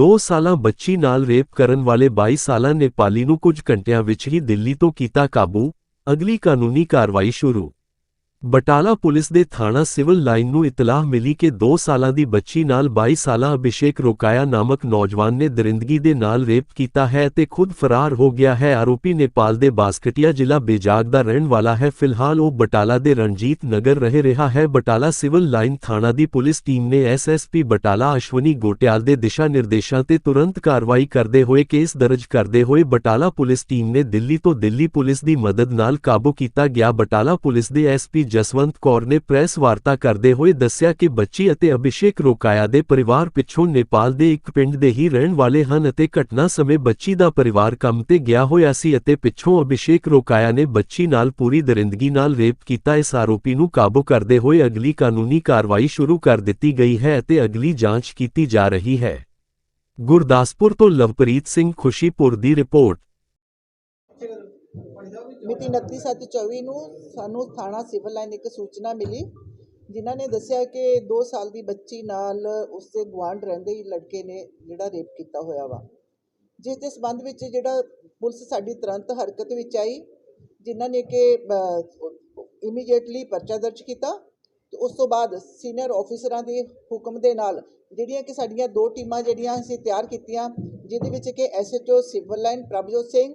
2 ਸਾਲਾਂ ਬੱਚੀ ਨਾਲ ਰੇਪ ਕਰਨ ਵਾਲੇ 22 ਸਾਲਾਂ ਨੇਪਾਲੀ ਨੂੰ ਕੁਝ ਘੰਟਿਆਂ ਵਿੱਚ ਹੀ ਦਿੱਲੀ ਤੋਂ ਕੀਤਾ ਕਾਬੂ, ਅਗਲੀ ਕਾਨੂੰਨੀ ਕਾਰਵਾਈ ਸ਼ੁਰੂ। ਬਟਾਲਾ ਪੁਲਿਸ ਦੇ ਥਾਣਾ ਸਿਵਲ ਲਾਈਨ ਨੂੰ ਇਤਲਾਹ ਮਿਲੀ ਕਿ 2 ਸਾਲਾਂ ਦੀ ਬੱਚੀ ਨਾਲ 22 ਸਾਲਾ ਅਭਿਸ਼ੇਕ ਰੋਕਾਇਆ ਨਾਮਕ ਨੌਜਵਾਨ ਨੇ ਦਰਿੰਦਗੀ ਦੇ ਨਾਲ ਰੇਪ ਕੀਤਾ ਹੈ ਤੇ ਖੁਦ ਫਰਾਰ ਹੋ ਗਿਆ ਹੈ। ਆਰੋਪੀ ਨੇਪਾਲ ਦੇ ਬਾਸਕਟਿਆ ਜ਼ਿਲ੍ਹਾ ਬੇਜਾਗ ਦਾ ਰਹਿਣ ਵਾਲਾ ਹੈ। ਫਿਲਹਾਲ ਉਹ ਬਟਾਲਾ ਦੇ ਰਣਜੀਤ ਨਗਰ ਰਹਿ ਰਿਹਾ ਹੈ। ਬਟਾਲਾ ਸਿਵਲ ਲਾਈਨ ਥਾਣਾ ਦੀ ਪੁਲਿਸ ਟੀਮ ਨੇ ਐਸਐਸਪੀ ਬਟਾਲਾ ਅਸ਼ਵਨੀ ਗੋਟਿਆਲ ਦੇ ਦਿਸ਼ਾ ਨਿਰਦੇਸ਼ਾਂ ਤੇ ਤੁਰੰਤ ਕਾਰਵਾਈ ਕਰਦੇ ਹੋਏ ਕੇਸ ਦਰਜ ਕਰਦੇ ਹੋਏ ਬਟਾਲਾ ਪੁਲਿਸ ਟੀਮ ਨੇ ਦਿੱਲੀ ਤੋਂ ਦਿੱਲੀ ਪੁਲਿਸ ਦੀ ਮਦਦ ਨਾਲ ਕਾਬੂ ਕੀਤਾ ਗਿਆ। ਬਟਾਲਾ ਪੁਲਿਸ ਦੇ ਐਸਪੀ ਜਸਵੰਤ ਕੌਰ ਨੇ ਪ੍ਰੈਸ ਵਾਰਤਾ ਕਰਦੇ ਹੋਏ ਦੱਸਿਆ ਕਿ ਬੱਚੀ ਅਤੇ ਅਭਿਸ਼ੇਕ ਰੋਕਾਇਆ ਦੇ ਪਰਿਵਾਰ ਪਿੱਛੋਂ ਨੇਪਾਲ ਦੇ ਇੱਕ ਪਿੰਡ ਦੇ ਹੀ ਰਹਿਣ ਵਾਲੇ ਹਨ ਅਤੇ ਘਟਨਾ ਸਮੇਂ ਬੱਚੀ ਦਾ ਪਰਿਵਾਰ ਕੰਮ ਤੇ ਗਿਆ ਹੋਇਆ ਸੀ ਅਤੇ ਪਿੱਛੋਂ ਅਭਿਸ਼ੇਕ ਰੋਕਾਇਆ ਨੇ ਬੱਚੀ ਨਾਲ ਪੂਰੀ ਦਰਿੰਦਗੀ ਨਾਲ ਰੇਪ ਕੀਤਾ। ਇਸ ਆਰੋਪੀ ਨੂੰ ਕਾਬੂ ਕਰਦੇ ਹੋਏ ਅਗਲੀ ਕਾਨੂੰਨੀ ਕਾਰਵਾਈ ਸ਼ੁਰੂ ਕਰ ਦਿੱਤੀ ਗਈ ਹੈ ਅਤੇ ਅਗਲੀ ਜਾਂਚ ਕੀਤੀ ਜਾ ਰਹੀ ਹੈ। ਗੁਰਦਾਸਪੁਰ ਤੋਂ ਲਵਪ੍ਰੀਤ ਸਿੰਘ ਖੁਸ਼ੀਪੁਰ ਦੀ ਰਿਪੋਰਟ। ਮਿਤੀ 29/7/24 ਨੂੰ ਸਾਨੂੰ ਥਾਣਾ ਸਿਵਲ ਲਾਈਨ ਇੱਕ ਸੂਚਨਾ ਮਿਲੀ, ਜਿਨ੍ਹਾਂ ਨੇ ਦੱਸਿਆ ਕਿ 2 ਸਾਲ ਦੀ ਬੱਚੀ ਨਾਲ ਉਸਦੇ ਗੁਆਂਢ ਰਹਿੰਦੇ ਹੀ ਲੜਕੇ ਨੇ ਜਿਹੜਾ ਰੇਪ ਕੀਤਾ ਹੋਇਆ ਵਾ। ਜਿਸ ਦੇ ਸਬੰਧ ਵਿੱਚ ਜਿਹੜਾ ਪੁਲਿਸ ਸਾਡੀ ਤੁਰੰਤ ਹਰਕਤ ਵਿੱਚ ਆਈ, ਜਿਨ੍ਹਾਂ ਨੇ ਕਿ ਇਮੀਡੀਏਟਲੀ ਪਰਚਾ ਦਰਜ ਕੀਤਾ, ਤੇ ਉਸ ਤੋਂ ਬਾਅਦ ਸੀਨੀਅਰ ਆਫੀਸਰਾਂ ਦੇ ਹੁਕਮ ਦੇ ਨਾਲ ਜਿਹੜੀਆਂ ਕਿ ਸਾਡੀਆਂ ਦੋ ਟੀਮਾਂ ਜਿਹੜੀਆਂ ਅਸੀਂ ਤਿਆਰ ਕੀਤੀਆਂ, ਜਿਹਦੇ ਵਿੱਚ ਕਿ SHO civil line, Prabhjot Singh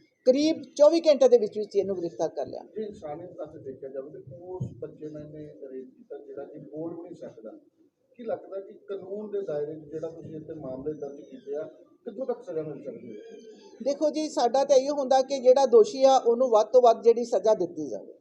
ਕਰੀਬ 24 ਘੰਟੇ ਦੇ ਵਿੱਚ ਵਿੱਚ ਇਹਨੂੰ ਗ੍ਰਿਫਤਾਰ ਕਰ ਲਿਆ। ਜੇ ਇਨਸਾਨੀਅਤ ਪਾਸੇ ਦੇਖਿਆ ਜਾਵੇ ਤੇ ਉਸ ਬੱਚੇ ਨੇ ਇਹਨੇ ਰੇਪ ਕੀਤਾ ਜਿਹੜਾ ਕਿ ਬੋਲ ਵੀ ਨਹੀਂ ਸਕਦਾ। ਕੀ ਲੱਗਦਾ ਕਿ ਕਾਨੂੰਨ ਦੇ ਦਾਇਰੇ 'ਚ ਜਿਹੜਾ ਤੁਸੀਂ ਇੱਥੇ ਮਾਮਲੇ ਦਰਜ ਕੀਤੇ ਆ ਕਿੱਥੋਂ ਤੱਕ ਸਜ਼ਾ ਮਿਲ ਸਕਦੀ ਹੈ? ਦੇਖੋ ਜੀ ਸਾਡਾ ਤਾਂ ਇਹ ਹੁੰਦਾ ਕਿ ਜਿਹੜਾ ਦੋਸ਼ੀ ਆ ਉਹਨੂੰ ਵੱਧ ਤੋਂ ਵੱਧ ਜਿਹੜੀ ਸਜ਼ਾ ਦਿੱਤੀ ਜਾਵੇ।